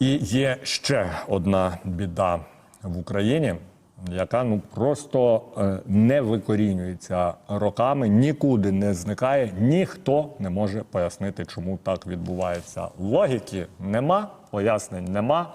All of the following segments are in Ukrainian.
І є ще одна біда в Україні, яка ну просто е, не викорінюється роками, нікуди не зникає, ніхто не може пояснити, чому так відбувається. Логіки нема, пояснень нема.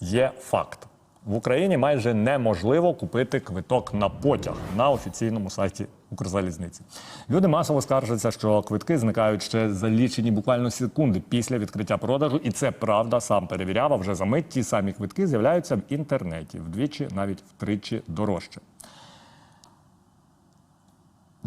Є факт. В Україні майже неможливо купити квиток на потяг на офіційному сайті Укрзалізниці. Люди масово скаржаться, що квитки зникають ще за лічені буквально секунди після відкриття продажу, і це правда. Сам перевіряв. А вже за мить ті самі квитки з'являються в інтернеті вдвічі, навіть втричі дорожче.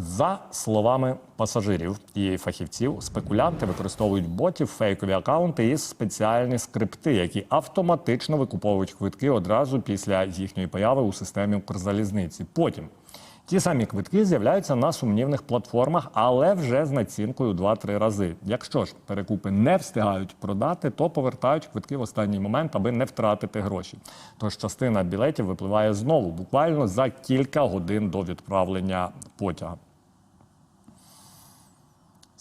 За словами пасажирів і фахівців, спекулянти використовують ботів, фейкові акаунти і спеціальні скрипти, які автоматично викуповують квитки одразу після їхньої появи у системі Укрзалізниці. Потім ті самі квитки з'являються на сумнівних платформах, але вже з націнкою 2-3 рази. Якщо ж перекупи не встигають продати, то повертають квитки в останній момент, аби не втратити гроші. Тож частина білетів випливає знову, буквально за кілька годин до відправлення потяга.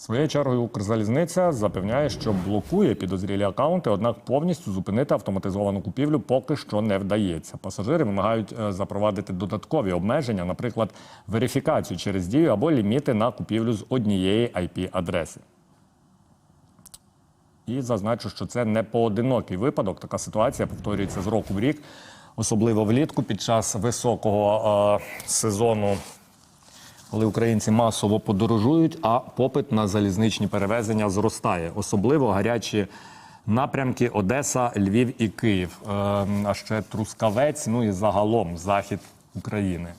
Своєю чергою Укрзалізниця запевняє, що блокує підозрілі акаунти, однак повністю зупинити автоматизовану купівлю поки що не вдається. Пасажири вимагають е, запровадити додаткові обмеження, наприклад, верифікацію через дію або ліміти на купівлю з однієї IP-адреси. І зазначу, що це не поодинокий випадок. Така ситуація повторюється з року в рік, особливо влітку під час високого е, сезону коли українці масово подорожують, а попит на залізничні перевезення зростає. Особливо гарячі напрямки Одеса, Львів і Київ, Е, а ще Трускавець, ну і загалом захід України.